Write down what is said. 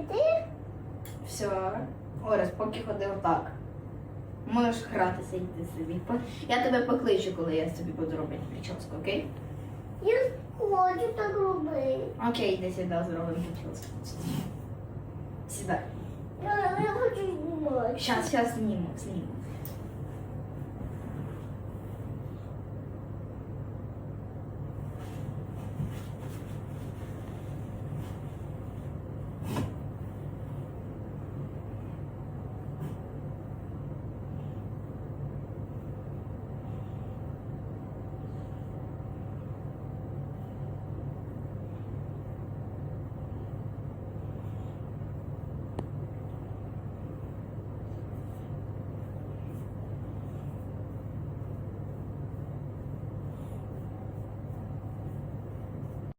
іди. Все. Орес, поки ходив так. Можеш гратися йти собі. Я тебе покличу, коли я собі буду робити прическу, окей? Я хочу так робити. Окей, йди сюди, зробимо прическу. Сідай. Я, я хочу знімати. Зараз, зараз зніму, зніму.